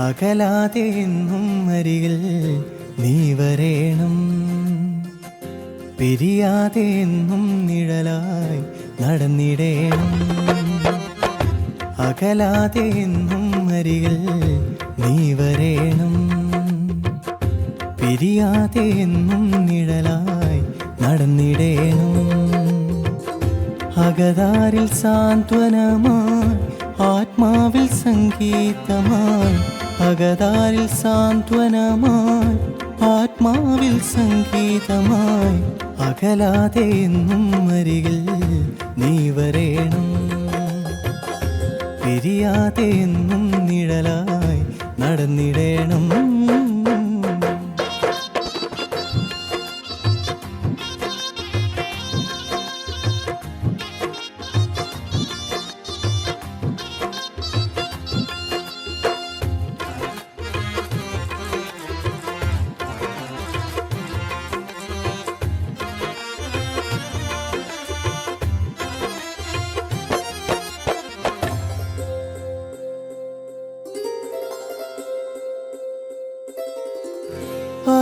അകലാതെ എന്നും അരികിൽ നീ വരേണം. പിരിയാതെ എന്നും നിഴലായി നടന്നിടേണം. അകലാതെ എന്നും അരികിൽ നീ വരേണം. പിരിയാതെ എന്നും നിഴലായി നടന്നിടേണം. അകതാരിൽ സാന്ത്വനമായി ആത്മാവിൽ സംഗീതമായി അകതാരിൽ സാന്ത്വനമായി ആത്മാവിൽ സംഗീതമായി അകലാതെ എന്നും അരികിൽ നീ വരേണം. പിരിയാതെ എന്നും നിഴലായി നടന്നിടേണം.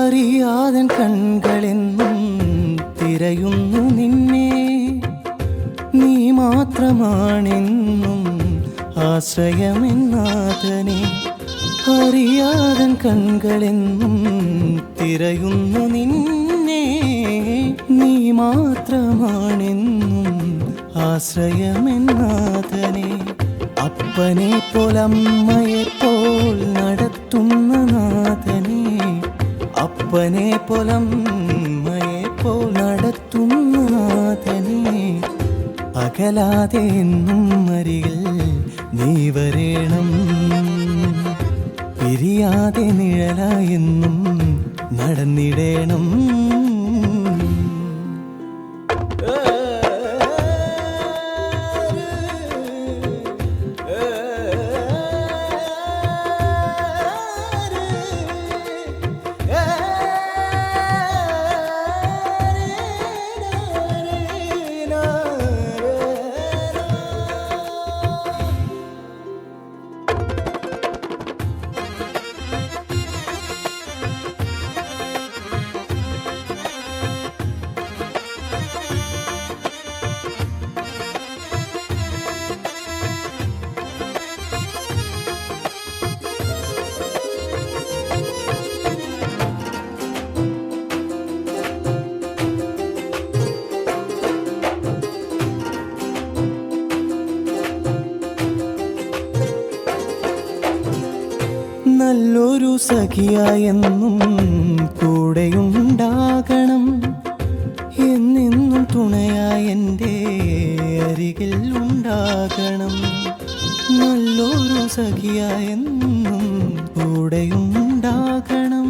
അറിയാതൻ കൺകളെന്നും തിരയുന്നു നിന്നെ. നീ മാത്രമാണെന്നും ആശ്രയമെന്നാഥനെ. അറിയാതൻ കൺകളെന്നും തിരയുന്നു നിന്നെ. നീ മാത്രമാണെന്നും ആശ്രയമെന്നാഥനെ. അപ്പനെ പോലമ്മയെ പോൽ നടത്തുന്ന നാഥനെ അപ്പനെ പൊലമ്മയെ പോൽ നടത്തുന്ന നാഥനെ അകലാതെ എന്നും അരികിൽ നീ വരേണം. പിരിയാതെ നിഴലായെന്നും നടന്നിടേണം. നല്ലൊരു സഖിയായെന്നും കൂടെയുണ്ടാകണം. എന്നെന്നും തുണയായ എന്റെ അരികിൽ ഉണ്ടാകണം. നല്ലൊരു സഖിയായെന്നും കൂടെയുണ്ടാകണം.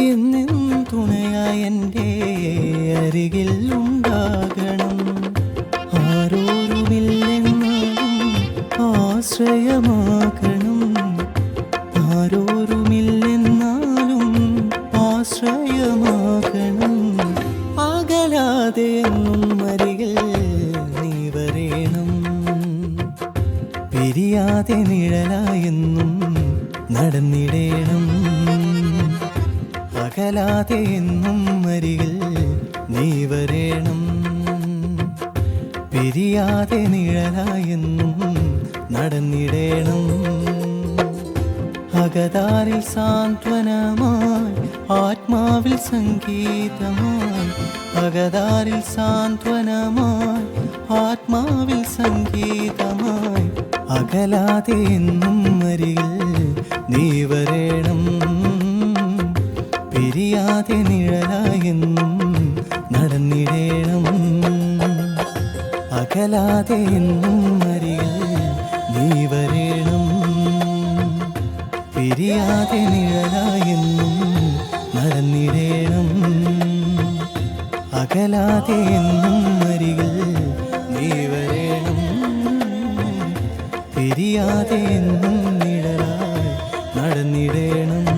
എന്നെന്നും തുണയായ എന്റെ അരികിൽ ഉണ്ടാകണം. ആരോരുമില്ലെന്നും ആശ്രയമാകണം ആശ്രയമാകണം. അകലാതെ എന്നും അരികിൽ നീ വരേണം. പിരിയാതെ നിഴലായെന്നും നടന്നിടേണം. അകലാതെ എന്നും അരികിൽ നീ വരേണം. പിരിയാതെ നിഴലായെന്നും നടന്നിടേണം. അകതാരിൽ സാന്ത്വനമായി ആത്മാവിൽ സംഗീതമായി അകതാരിൽ സാന്ത്വനമായി ആത്മാവിൽ സംഗീതമായി അകലാതെ എന്നും അരികിൽ നീ വരേണം. പിരിയാതെ നിഴലായെന്നും നടന്നിടേണം. അകലാതെ എന്നും അരികിൽ നീ വരേണം. പിരിയാതെ നിഴലായെന്നും നടന്നിടേണം അകലാതെ എന്നും അരികിൽ നീ വരേണം. പിരിയാതെ എന്നും നിഴലായി നടന്നിടേണം.